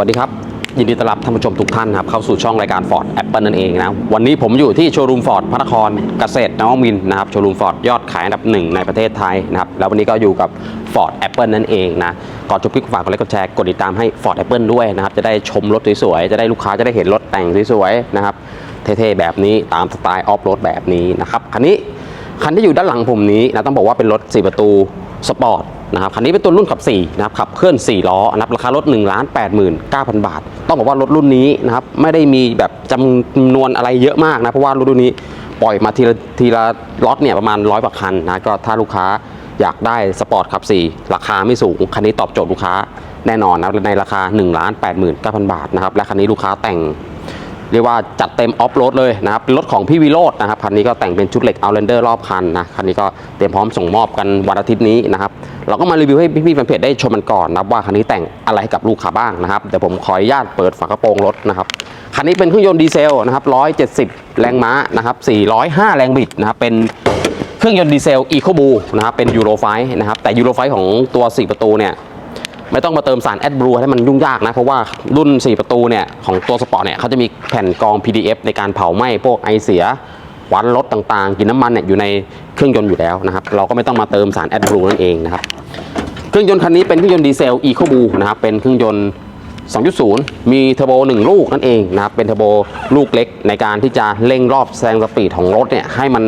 วัสดีครับ ยินดีต้อนรับท่านผู้ชมทุกท่านครับเข้าสู่ช่องรายการ Ford Apple นั่นเองนะวันนี้ผมอยู่ที่โชว์รูม Ford พระนครเกษตรนวมินนะครับโชว์รูม Ford ยอดขายอันดับหนึ่งในประเทศไทยนะครับแล้ววันนี้ก็อยู่กับ Ford Apple นั่นเองนะก่อนจบคลิปฝากกดไลค์กดแชร์กดติดตามให้ Ford Apple ด้วยนะครับจะได้ชมรถสวยๆจะได้ลูกค้าจะได้เห็นรถแต่งสวยๆนะครับเท่ๆแบบนี้ตามสไตล์ออฟโรดแบบนี้นะครับคันนี้ คันที่อยู่ด้านหลังผมนี้นะต้องบอกว่าเป็นรถ 4 ประตูสปอร์ตนะครับคันนี้เป็นตัวรุ่นขับ4นะครับขับเคลื่อน 4 ล้อนะครับราคารถ1 8 9 0 0 0 บาท ต้องบอกว่ารถรุ่นนี้นะครับไม่ได้มีแบบจำนวนอะไรเยอะมากนะเพราะว่ารถรุ่นนี้ปล่อยมาทีละทีละล็อตเนี่ยประมาณร้อยกว่าคันนะก็ถ้าลูกค้าอยากได้สปอร์ตขับ 4 ราคาไม่สูง คันนี้ตอบโจทย์ลูกค้าแน่นอนนะครับในราคา 1 8 9 0 0 0 บาทนะครับและคันนี้ลูกค้าแต่ง เรียกว่าจัดเต็มออฟโรดเลยนะครับรถของพี่วิโรจน์นะครับคันนี้ก็แต่งเป็นชุดเหล็ก Outlander รอบคันนะคันนี้ก็เตรียมพร้อมส่งมอบกันวันอาทิตย์นี้นะครับเราก็มารีวิวให้พี่ๆแฟนเพจได้ชมกันก่อนนะว่าคันนี้แต่งอะไรให้กับลูกค้าบ้างนะครับเดี๋ยวผมขออนุญาตเปิดฝากระโปรงรถนะครับคันนี้เป็นเครื่องยนต์ดีเซลนะครับ170 แรงม้านะครับ405 แรงบิดนะครับเป็นเครื่องยนต์ดีเซล EcoBo นะครับเป็นยูโรไฟนะครับแต่ยูโรไฟของตัว 4 ประตูเนี่ย ไม่ต้องมาเติมสารแอดบลูให้มันยุ่งยากนะ เพราะว่ารุ่น 4 ประตูเนี่ย ของตัวสปอร์ตเนี่ยเขาจะมีแผ่นกรอง PDF ในการเผาไหม้พวกไอเสียควันรถต่างๆ กินน้ำมันเนี่ยอยู่ในเครื่องยนต์อยู่แล้วนะครับ เราก็ไม่ต้องมาเติมสารแอดบลูนั่นเองนะครับ เครื่องยนต์คันนี้เป็นเครื่องยนต์ดีเซล EcoBoo นะครับเป็นเครื่องยนต์ 2.0 มีเทอร์โบ 1 ลูกนั่นเองนะครับ เป็นเทอร์โบลูกเล็กในการที่จะเร่งรอบแซงสปีดของรถเนี่ยให้มัน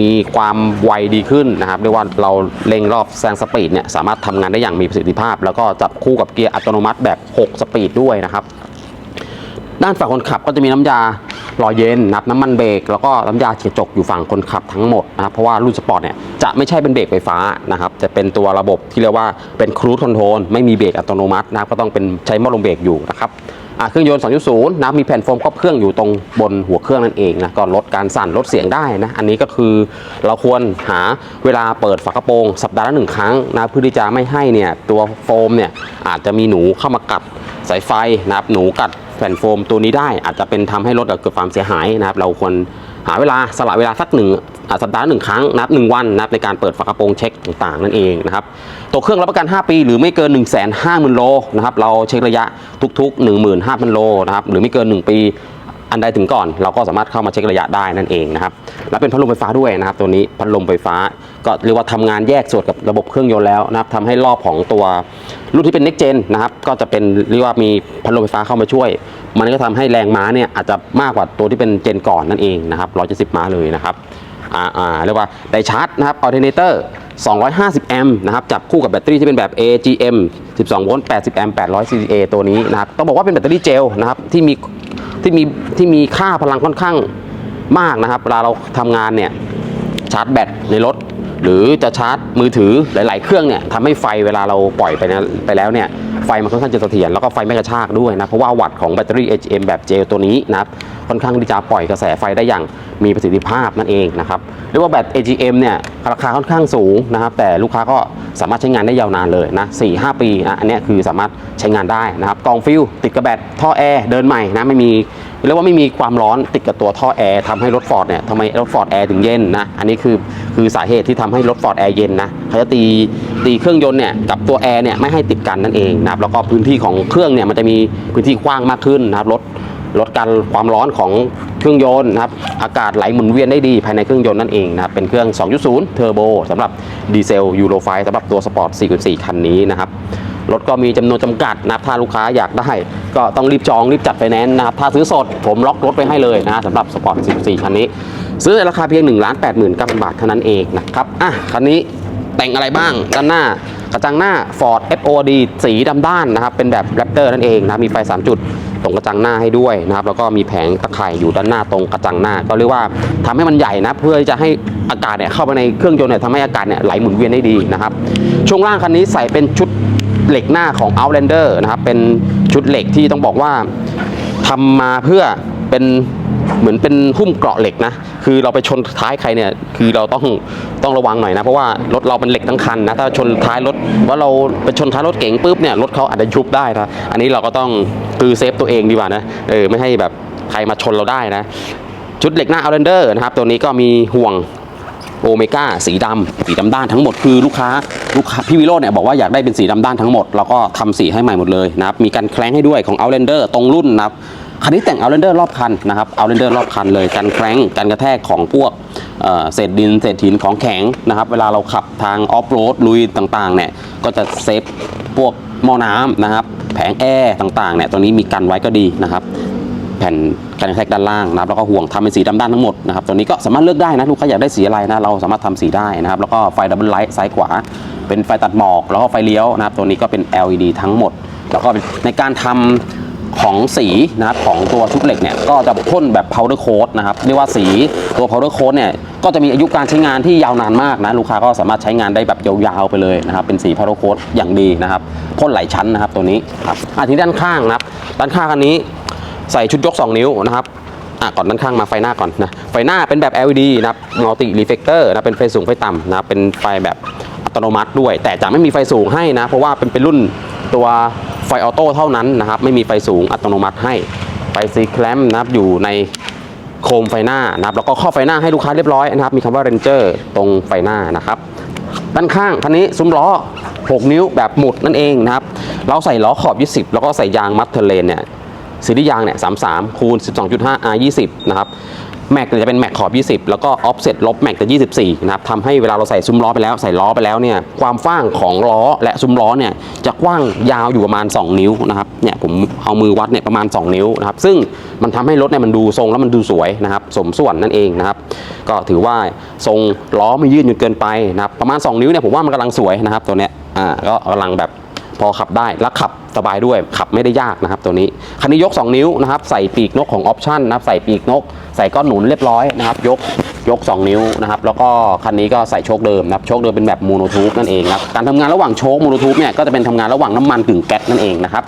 มีความไวดีขึ้นนะครับเรียกว่าเราเร่งรอบแซงสปีดเนี่ยสามารถทำงานได้อย่างมีประสิทธิภาพ แล้วก็จับคู่กับเกียร์อัตโนมัติแบบ 6 สปีดด้วยนะครับ ด้านฝั่งคนขับก็จะมีน้ำยาหล่อเย็นนะครับน้ำมันเบรกแล้วก็น้ำยาเฉียดจกอยู่ฝั่งคนขับทั้งหมดนะครับเพราะว่ารุ่นสปอร์ตเนี่ยจะไม่ใช่เป็นเบรกไฟฟ้านะครับจะเป็นตัวระบบที่เรียกว่าเป็นครู z คอนโทรลไม่มีเบรกอัตโนมัตินะครับก็ต้องเป็นใช้หม้อลมเบรกอยู่นะครับเครื่องยนต์ 2.0 นะมีแผ่นโฟมครอบเครื่องอยู่ตรงบนหัวเครื่องนั่นเองนะก็ลดการสั่นลดเสียงได้นะอันนี้ก็คือเราควรหาเวลาเปิดฝากระโปรงสัปดาห์ละหนึ่งครั้งนะเพื่อที่จะไม่ให้เนี่ยตัวโฟมเนี่ยอาจจะมีหนูเข้ามากัดสายไฟนะครับหนูกัด แผ่นโฟมตัวนี้ได้อาจจะเป็นทำให้รถเกิดความเสียหายนะครับ เราควรหาเวลาสละเวลาสักหนึ่งอ่าสัปดาห์หนึ่งครั้งนับหนึ่งวันนะครับในการเปิดฝากระโปรงเช็คต่างๆนั่นเองนะครับตัวเครื่องรับประกัน 5 ปี หรือไม่เกิน 1 5 0 0 0 0โลนะครับเราเช็คระยะทุกๆ 15,000โลนะครับหรือไม่เกิน 1 ปี อันใดถึงก่อนเราก็สามารถเข้ามาเช็คระยะได้นั่นเองนะครับและเป็นพัดลมไฟฟ้าด้วยนะครับ ตัวนี้พัดลมไฟฟ้าก็เรียกว่าทำงานแยกส่วนกับระบบเครื่องยนต์แล้วนะครับทำให้รอบของตัวรุ่นที่เป็น next gen นะครับก็จะเป็นเรียกว่ามีพัดลมไฟฟ้าเข้ามาช่วย มันก็ทำให้แรงม้าเนี่ยอาจจะมากกว่าตัวที่เป็นเจนก่อนนั่นเองนะครับ170ม้าเลยนะครับอ่าเรียกว่าไดชาร์จนะครับ alternator 250 แอมป์นะครับจับคู่กับแบตเตอรี่ที่เป็นแบบ AGM 12 โวลต์ 80 แอมป์ 800 CCA ตัวนี้นะครับต้องบอกว่าเป็นแบตเตอรี่เจลนะครับที่มี ที่มีที่มีค่าพลังค่อนข้างมากนะครับเวลาเราทำงานเนี่ยชาร์จแบตในรถ หรือจะชาร์จมือถือหลาย ๆ เครื่องเนี่ยทำให้ไฟเวลาเราปล่อยไปนะไปแล้วเนี่ยไฟมันค่อนข้างจะเสถียรแล้วก็ไฟไม่กระชากด้วยนะเพราะว่าวัตต์ของแบตเตอรี่ HM แบบเจลตัวนี้นะครับค่อนข้างที่จะปล่อยกระแสไฟได้อย่างมีประสิทธิภาพนั่นเองนะครับเรียกว่าแบต AGM เนี่ยราคาค่อนข้างสูงนะครับแต่ลูกค้าก็สามารถใช้งานได้ยาวนานเลยนะ4-5ปีนะอันนี้คือสามารถใช้งานได้นะครับกองฟิลติดกับแบตท่อแอร์เดินใหม่นะไม่มีเรียกว่าไม่มีความร้อนติดกับตัวท่อแอร์ทำให้รถฟอร์ดเนี่ยทำไมรถฟอร์ดแอร์ถึงเย็นนะอันนี้คือคือสาเหตุที่ทำให้รถฟอร์ดแอร์เย็นนะเขาจะตีตีเครื่องยนต์เนี่ยกับตัวแอร์เนี่ยไม่ให้ติดกันนั่นเองนะครับแล้วก็พื้นที่ของเครื่องเนี่ยมันจะมีพื้นที่กว้างมากขึ้นนะครับลดลดการความร้อนของเครื่องยนต์นะครับอากาศไหลหมุนเวียนได้ดีภายในเครื่องยนต์นั่นเองนะครับเป็นเครื่อง 2.0 เทอร์โบสำหรับดีเซลยูโรไฟสำหรับตัวสปอร์ต 4.4 คันนี้นะครับรถก็มีจำนวนจำกัดนะครับถ้าลูกค้าอยากได้ ก็ต้องรีบจองรีบจัดไฟแนนซ์นะครับถ้าซื้อสดผมล็อกรถไปให้เลยนะสำหรับสปอร์ต14คันนี้ ซื้อในราคาเพียง1 8 9 0 0 0บาทเท่านั้นเองนะครับอะคันนี้แต่งอะไรบ้างด้านหน้ากระจังหน้า Ford FOD สีดำด้านนะครับเป็นแบบ Raptor นั่นเองนะมีไฟ 3 จุดตรงกระจังหน้าให้ด้วยนะครับแล้วก็มีแผงตะไคร่อยู่ด้านหน้าตรงกระจังหน้า ก็เรียกว่าทำให้มันใหญ่นะเพื่อจะให้อากาศเนี่ยเข้าไปในเครื่องยนต์เนี่ยทำให้อากาศเนี่ยไหลหมุนเวียนได้ดีนะครับช่วงล่างคันนี้ใส่เป็นชุดเหล็กหน้าของ Outlander นะครับเป็นชุดเหล็กที่ต้องบอกว่าทำมาเพื่อเป็นเหมือนเป็นหุ้มเกราะเหล็กนะ คือเราไปชนท้ายใครเนี่ยคือเราต้องต้องระวังหน่อยนะเพราะว่ารถเราเป็นเหล็กทั้งคันนะถ้าชนท้ายรถว่าเราไปชนท้ายรถเก๋งปุ๊บเนี่ยรถเขาอาจจะยุบได้นะอันนี้เราก็ต้องคือเซฟตัวเองดีกว่านะเออไม่ให้แบบใครมาชนเราได้นะ ชุดเหล็กหน้า Outlander นะครับตัวนี้ก็มีห่วงโอเมก้าสีดำสีดำด้านทั้งหมดคือลูกค้าลูกค้าพี่วิโรจน์เนี่ยบอกว่าอยากได้เป็นสีดำด้านทั้งหมดเราก็ทำสีให้ใหม่หมดเลยนะครับมีการแคล้งให้ด้วยของ Outlander ตรงรุ่นนะครับ คันนี้แต่ง Outlander รอบคันนะครับ Outlander รอบคันเลยกันแคล้งกันกระแทกของพวกเเศษดินเศษหินของแข็งนะครับ เวลาเราขับทางออฟโรดลุยต่างๆเนี่ยก็จะเซฟพวกหม้อน้ำนะครับ แผงแอร์ต่างๆเนี่ยตัวนี้มีกันไว้ก็ดีนะครับ แผ่นกันกระแทกด้านล่างนะครับแล้วก็ห่วงทำเป็นสีดำด้านทั้งหมดนะครับตัวนี้ก็สามารถเลือกได้นะลูกค้าอยากได้สีอะไรนะเราสามารถทำสีได้นะครับ แล้วก็ไฟดับเบิลไลท์ซ้ายขวา เป็นไฟตัดหมอกแล้วก็ไฟเลี้ยวนะครับ ตัวนี้ก็เป็น LED ทั้งหมด แล้วก็ในการทำ ของสีนะครับของตัวชุดเหล็กเนี่ยก็จะพ่นแบบ powder coat นะครับเรียกว่าสีตัว powder coat เนี่ยก็จะมีอายุการใช้งานที่ยาวนานมากนะลูกค้าก็สามารถใช้งานได้แบบยาวๆไปเลยนะครับเป็นสี powder coat อย่างดีนะครับพ่นหลายชั้นนะครับตัวนี้ครับอะทีนี้ด้านข้างนะครับด้านข้างอันนี้ใส่ชุดยก 2 นิ้วนะครับอะก่อนด้านข้างมาไฟหน้าก่อนนะไฟหน้าเป็นแบบ LED นะครับ multi reflector นะเป็นไฟสูงไฟต่ำนะเป็นไฟแบบอัตโนมัติด้วย แต่จะไม่มีไฟสูงให้นะ เพราะว่าเป็นเป็นรุ่นตัว ไฟออโต้เท่านั้นนะครับไม่มีไฟสูงอัตโนมัติให้ไฟซีแคลมนะครับอยู่ในโคมไฟหน้านะครับแล้วก็ข้อไฟหน้าให้ลูกค้าเรียบร้อยนะครับมีคำว่า Ranger ตรงไฟหน้านะครับด้านข้างคันนี้ซุ้มล้อ 6 นิ้วแบบหมุดนั่นเองนะครับเราใส่ล้อขอบ 20 แล้วก็ใส่ยางมัดเทเลนเนี่ยซีรีส์ยางเนี่ย33คูณ12.5 R 20 นะครับ แม็กจะเป็นแม็กขอบ 20 แล้วก็ออฟเซ็ตลบแม็กจะ 24 นะครับทำให้เวลาเราใส่ซุ้มล้อไปแล้ว ใส่ล้อไปแล้วเนี่ย ความฟ้างของล้อและซุ้มล้อเนี่ย จะกว้างยาวอยู่ประมาณ 2 นิ้วนะครับ เนี่ยผมเอามือวัดเนี่ยประมาณ 2 นิ้วนะครับ ซึ่งมันทำให้รถเนี่ยมันดูทรงแล้วมันดูสวยนะครับ สมส่วนนั่นเองนะครับ ก็ถือว่าทรงล้อไม่ยืดจนเกินไปนะครับ ประมาณ 2 นิ้วเนี่ยผมว่ามันกำลังสวยนะครับตัวเนี้ย อ่า ก็กำลังแบบ พอขับได้แล้วขับสบายด้วยขับไม่ได้ยากนะครับตัวนี้คันนี้ยก 2 นิ้วนะครับใส่ปีกนกของออปชั่นนะครับใส่ปีกนก ใส่ก้อนหนุนเรียบร้อยนะครับยกยก 2 นิ้วนะครับแล้วก็คันนี้ก็ใส่โชคเดิมนะครับโชคเดิมเป็นแบบโมโนทูบนั่นเองครับการทำงานระหว่างโชคโมโนทูบเนี่ยก็จะเป็นทำงานระหว่างน้ำมันกึ่งแก๊สนั่นเองนะครับ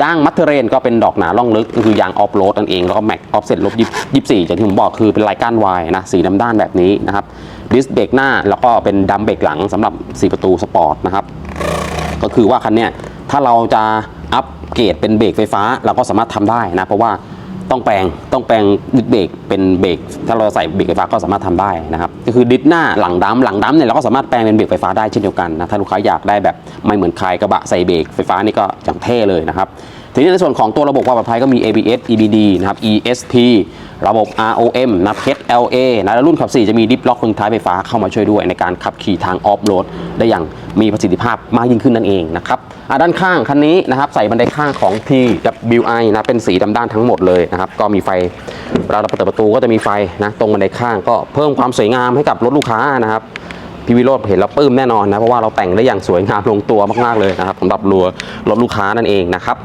ยางมัตเตอร์เรนก็เป็นดอกหนาล่องลึกก็คือยางออฟโรดนั่นเองแล้วก็แม็กออฟเซ็ตลบยี่สี่อย่างที่ผมบอกคือเป็นลายก้านวายนะสีดำด้านแบบนี้นะครับดิสเบรกหน้าแล้วก็เป็นดัมเบรกหลังสำหรับ4ประตูสปอร์ตนะครับ ก็คือว่าคันเนี้ยถ้าเราจะอัปเกรดเป็นเบรกไฟฟ้าเราก็สามารถทำได้นะ เพราะว่าต้องแปลงต้องแปลงดิสเบรกเป็นเบรกถ้าเราใส่เบรกไฟฟ้าก็สามารถทำได้นะครับก็คือดิสหน้าหลังดัมหลังดัมเนี่ยเราก็สามารถแปลงเป็นเบรกไฟฟ้าได้เช่นเดียวกันนะถ้าลูกค้าอยากได้แบบไม่เหมือนใครกระบะใส่เบรกไฟฟ้านี่ก็อย่างเท่เลยนะครับ ทีนี้ในส่วนของตัวระบบความปลอดภัยก็มี ABS EBD นะครับ ESP ระบบ ROM นะ HLA นะแล้วรุ่นขับ 4 จะมีดิฟล็อกเฟืองท้ายไฟฟ้าเข้ามาช่วยด้วยในการขับขี่ทางออฟโรดได้อย่างมีประสิทธิภาพมากยิ่งขึ้นนั่นเองนะครับด้านข้างคันนี้นะครับใส่บันไดข้างของ TWI นะเป็นสีดำด้านทั้งหมดเลยนะครับก็มีไฟเวลาเราเปิดประตูก็จะมีไฟนะตรงบันไดข้างก็เพิ่มความสวยงามให้กับรถลูกค้านะครับพี่วิโรธเห็นแล้วปลื้มแน่นอนนะเพราะว่าเราแต่งได้อย่างสวยงามลงตัวมากๆเลยนะครับสำหรับรัวรถลูกค้านั่นเองนะครับ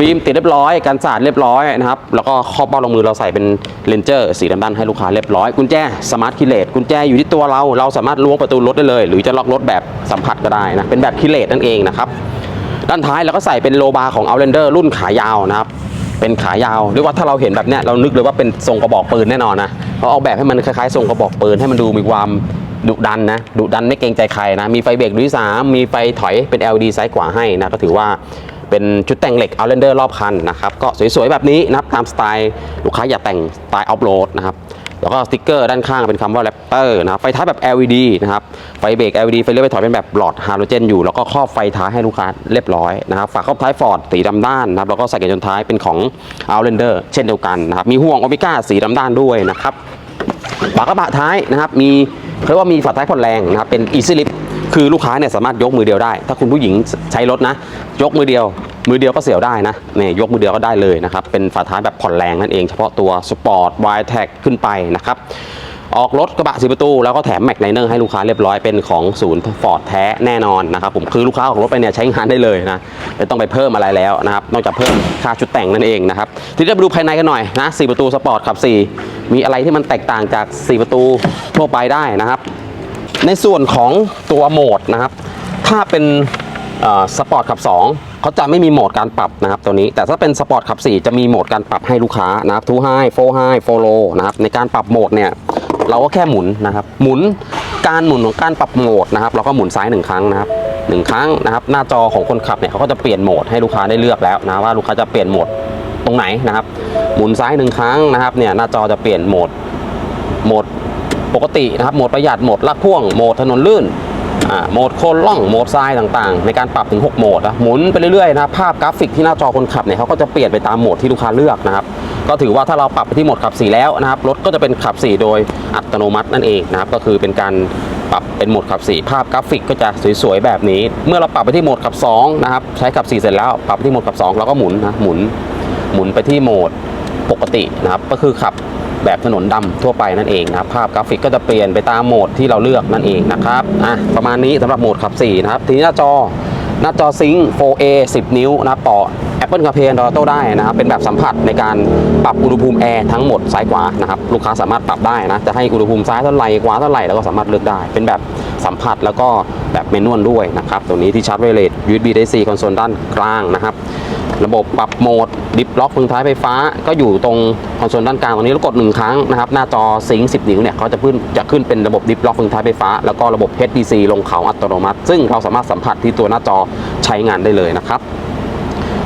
ฟิล์มติดเรียบร้อยกันสาดเรียบร้อยนะครับแล้วก็ครอบเบ้าลงมือเราใส่เป็นเลนเจอร์สีดำด้านให้ลูกค้าเรียบร้อยกุญแจสมาร์ทคิเลตกุญแจอยู่ที่ตัวเราเราสามารถล้วงประตูรถได้เลย หรือจะล็อกรถแบบสัมผัสก็ได้นะเป็นแบบคิเลตนั่นเองนะครับด้านท้ายเราก็ใส่เป็นโลบาร์ของ Outlander รุ่นขายาวนะครับเป็นขายาวเรียกว่าถ้าเราเห็นแบบเนี้ยเรานึกเลยว่าเป็นทรงกระบอกปืนแน่นอนนะเขาออกแบบให้มันคล้ายๆทรงกระบอกปืนให้มันดูมีความดุดันนะดุดันไม่เกรงใจใครนะมีไฟเบรกด้วยสามมีไฟถอยเป็น LED ซ้ายขวาให้นะก็ถือว่า เป็นชุดแต่งเหล็ก Outlander รอบคันนะครับก็สวยๆแบบนี้นะครับตามสไตล์ลูกค้าอยากแต่งสไตล์ออฟโรดนะครับแล้วก็สติ๊กเกอร์ด้านข้างเป็นคำว่าแรปเตอร์นะครับไฟท้ายแบบ LED นะครับไฟเบรก LED ไฟเลี้ยวไฟถอยเป็นแบบหลอดฮาโลเจนอยู่ แล้วก็ครอบไฟท้ายให้ลูกค้าเรียบร้อยนะครับฝาครอบท้ายฟอร์ดสีดำด้านนะครับแล้วก็ใส่กันชนท้ายเป็นของ Outlander เช่นเดียวกันนะครับมีห่วงโอเมก้าสีดำด้านด้วยนะครับฝากระบะท้ายนะครับมีเรียกว่ามีฝาท้ายผ่อนแรงนะครับเป็น easy lift คือลูกค้าเนี่ยสามารถยกมือเดียวได้ ถ้าคุณผู้หญิงใช้รถนะ ยกมือเดียว มือเดียวก็เสียวได้นะเนี่ยยกมือเดียวก็ได้เลยนะครับ เป็นฝาท้ายแบบผ่อนแรงนั่นเองเฉพาะตัวสปอร์ตวายแท็กขึ้นไปนะครับออกรถกระบะสีประตู แล้วก็แถมแม็กไนเนอร์ให้ลูกค้าเรียบร้อยเป็นของศูนย์ฟอร์ดแท้แน่นอนนะครับผมคือลูกค้าออกรถไปเนี่ยใช้งานได้เลยนะไม่ต้องไปเพิ่มอะไรแล้วนะครับนอกจากเพิ่มค่าชุดแต่งนั่นเองนะครับทีนี้เราไปดูภายในกันหน่อยนะสี่ประตูสปอร์ตขับ 4 มีอะไรที่มันแตกต่างจาก 4 ประตูทั่วไปได้นะครับ ในส่วนของตัวโหมดนะครับ ถ้าเป็นสปอร์ตขับ 2เขาจะไม่มีโหมดการปรับนะครับตัวนี้แต่ถ้าเป็นสปอร์ตขับ 4 จะมีโหมดการปรับให้ลูกค้านะครับทูไฮโฟไฮโฟโลนะครับในการปรับโหมดเนี่ยเราก็แค่หมุนนะครับ หมุนการหมุนของการปรับโหมดนะครับ เราก็หมุนซ้ายหนึ่งครั้งนะครับหนึ่งครั้งนะครับ หน้าจอของคนขับเนี่ยเขาก็จะเปลี่ยนโหมดให้ลูกค้าได้เลือกแล้วนะว่าลูกค้าจะเปลี่ยนโหมดตรงไหนนะครับ หมุนซ้ายหนึ่งครั้งนะครับเนี่ยหน้าจอจะเปลี่ยนโหมดโหมด ปกตินะครับโหมดประหยัดโหมดลากพ่วงโหมดถนนลื่นโหมดโคนล่องโหมดทรายต่างๆ ในการปรับถึง 6 โหมดนะหมุนไปเรื่อยๆนะภาพกราฟิกที่หน้าจอคนขับเนี่ยเขาก็จะเปลี่ยนไปตามโหมดที่ลูกค้าเลือกนะครับก็ถือว่าถ้าเราปรับไปที่โหมดขับ 4 แล้วนะครับรถก็จะเป็นขับ 4 โดยอัตโนมัตินั่นเองนะครับก็คือเป็นการปรับเป็นโหมดขับ 4 ภาพกราฟิกก็จะสวยๆแบบนี้ เมื่อเราปรับไปที่โหมดขับ2นะครับใช้ขับ 4 เสร็จแล้วปรับไปที่โหมดขับ2เราก็หมุนนะหมุนหมุนไปที่โหมดปกตินะครับก็คือขับ แบบถนนดำทั่วไปนั่นเองนะครับภาพกราฟิกก็จะเปลี่ยนไปตามโหมดที่เราเลือกนั่นเองนะครับอะประมาณนี้สำหรับโหมดขับ4นะครับทีนี้หน้าจอหน้าจอซิงค์ 4A 10 นิ้วนะครับต่อ Apple CarPlay Android Auto ได้นะครับเป็นแบบสัมผัสในการปรับอุณหภูมิแอร์ทั้งหมดซ้ายขวานะครับลูกค้าสามารถปรับได้นะจะให้อุณหภูมิซ้ายเท่าไหร่ขวาเท่าไหร่เราก็สามารถเลือกได้ เป็นแบบสัมผัสแล้วก็แบบเมนวลด้วยนะครับตัวนี้ที่ชาร์จไวเลส USB Type C คอนโซลด้านกลางนะครับ ระบบปรับโหมด ดิฟล็อกพึงท้ายไฟฟ้า ก็อยู่ตรงคอนโซลด้านกลางตรงนี้แล้วกดหนึ่งครั้งนะครับ หน้าจอซิงค์10 นิ้วเนี่ยเขาจะขึ้นจะขึ้นเป็นระบบดิฟล็อกพึงท้ายไฟฟ้า แล้วก็ระบบ HDC ลงเขาอัตโนมัติ ซึ่งเราสามารถสัมผัสที่ตัวหน้าจอใช้งานได้เลยนะครับ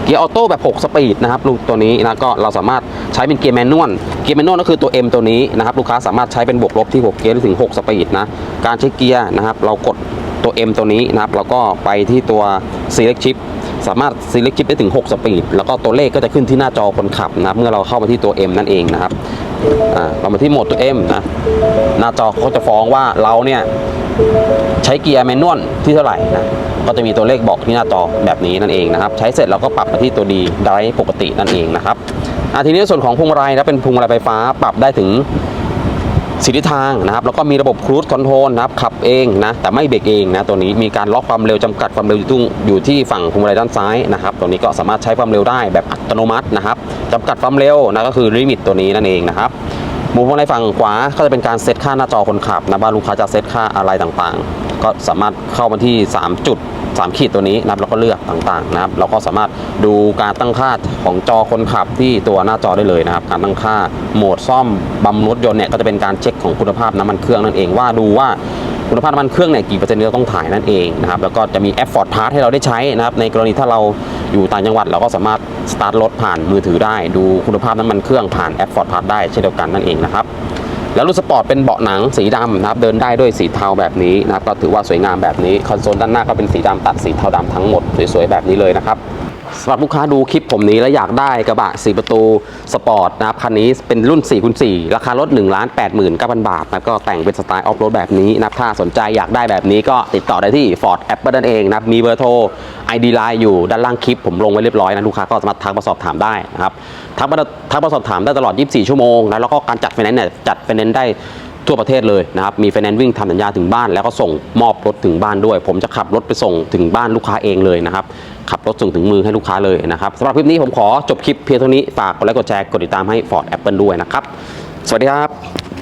เกียร์ออโต้แบบ 6 สปีดนะครับลูกตัวนี้นะก็เราสามารถใช้เป็นเกียร์แมนนวลเกียร์แมนนวลก็คือตัว M ตัวนี้นะครับลูกค้าสามารถใช้เป็นบวกลบที่6เกียร์ถึง 6 สปีดนะการใช้เกียร์นะครับเรากดตัว M ตัวนี้นะครับแล้วก็ไปที่ตัว Select Chip สามารถ Select Chip ได้ถึง 6 สปีด แล้วก็ตัวเลขก็จะขึ้นที่หน้าจอคนขับนะครับ เมื่อเราเข้ามาที่ตัว M นั่นเองนะครับเรามาที่โหมดตัว M นะ หน้าจอเขาจะฟ้องว่าเราเนี่ยใช้เกียร์แมนนวลที่เท่าไหร่นะก็จะมีตัวเลขบอกที่หน้าจอแบบนี้นั่นเองนะครับ ใช้เสร็จเราก็ปรับมาที่ตัวดีไดรปกตินั่นเองนะครับอะทีนี้ส่วนของพวงมาลัยนะเป็นพวงมาลัยไฟฟ้าปรับได้ถึง สีทิศทางนะครับแล้วก็มีระบบครู i คอนโทรลนะครับขับเองนะแต่ไม่เบรกเองนะตัวนี้มีการล็อกความเร็วจำกัดความเร็วอยู่ตรงอยู่ที่ฝั่งพวงมาลัยด้านซ้ายนะครับตัวนี้ก็สามารถใช้ความเร็วได้แบบอัตโนมัตินะครับจำกัดความเร็วนะก็คือลิมิตตัวนี้นั่นเองนะครับมุมพวงในฝั่งขวาก็จะเป็นการเซตค่าหน้าจอคนขับนะว่าลูกค้าจะเซตค่าอะไรต่างๆ ก็สามารถเข้ามาที่ 3 จุด 3 ขีดตัวนี้นะครับแล้วก็เลือกต่างๆนะครับ เราก็สามารถดูการตั้งค่าของจอคนขับที่ตัวหน้าจอได้เลยนะครับ การตั้งค่าโหมดซ่อมบำรุงรถยนต์เนี่ยก็จะเป็นการเช็คของคุณภาพน้ำมันเครื่องนั่นเองว่าดูว่าคุณภาพน้ำมันเครื่องเนี่ยกี่เปอร์เซ็นต์ที่เราต้องถ่ายนั่นเองนะครับ แล้วก็จะมีแอปฟอร์ดพาร์ให้เราได้ใช้นะครับ ในกรณีถ้าเราอยู่ต่างจังหวัดเราก็สามารถสตาร์ทรถผ่านมือถือได้ ดูคุณภาพน้ำมันเครื่องผ่านแอปฟอร์ดพาร์ได้เช่นเดียวกันนั่นเองนะครับ แล้วรุ่นสปอร์ตเป็นเบาะหนังสีดำนะครับเดินได้ด้วยสีเทาแบบนี้นะครับก็ถือว่าสวยงามแบบนี้คอนโซลด้านหน้าก็เป็นสีดำตัดสีเทาดำทั้งหมดสวยๆแบบนี้เลยนะครับ สำหรับลูกค้าดูคลิปผมนี้แล้วอยากได้กระบะ 4 ประตูสปอร์ตนะครับคันนี้เป็นรุ่น4คูณ4ราคารถ1 8 9 0 0 0 บาทนะก็แต่งเป็นสไตล์ออฟโรดแบบนี้นะครับถ้าสนใจอยากได้แบบนี้ก็ติดต่อได้ที่ Ford Apple นั่นเองนะครับมีเบอร์โทร ID Line อยู่ด้านล่างคลิปผมลงไว้เรียบร้อยนะลูกค้าก็สามารถทักมาสอบถามได้นะครับทักมาทักมาสอบถามได้ตลอด 24 ชั่วโมงนะแล้วก็การจัดไฟแนนซ์เนี่ยจัดไฟแนนซ์ได้ ทั่วประเทศเลยนะครับมีไฟแนนซ์วิ่งทำสัญญาถึงบ้าน แล้วก็ส่งมอบรถถึงบ้านด้วย ผมจะขับรถไปส่งถึงบ้านลูกค้าเองเลยนะครับขับรถส่งถึงมือให้ลูกค้าเลยนะครับสำหรับคลิปนี้ผมขอจบคลิปเพียงเท่านี้ฝากกดไลค์กดแชร์กดติดตามให้ Ford Apple ด้วยนะครับสวัสดีครับ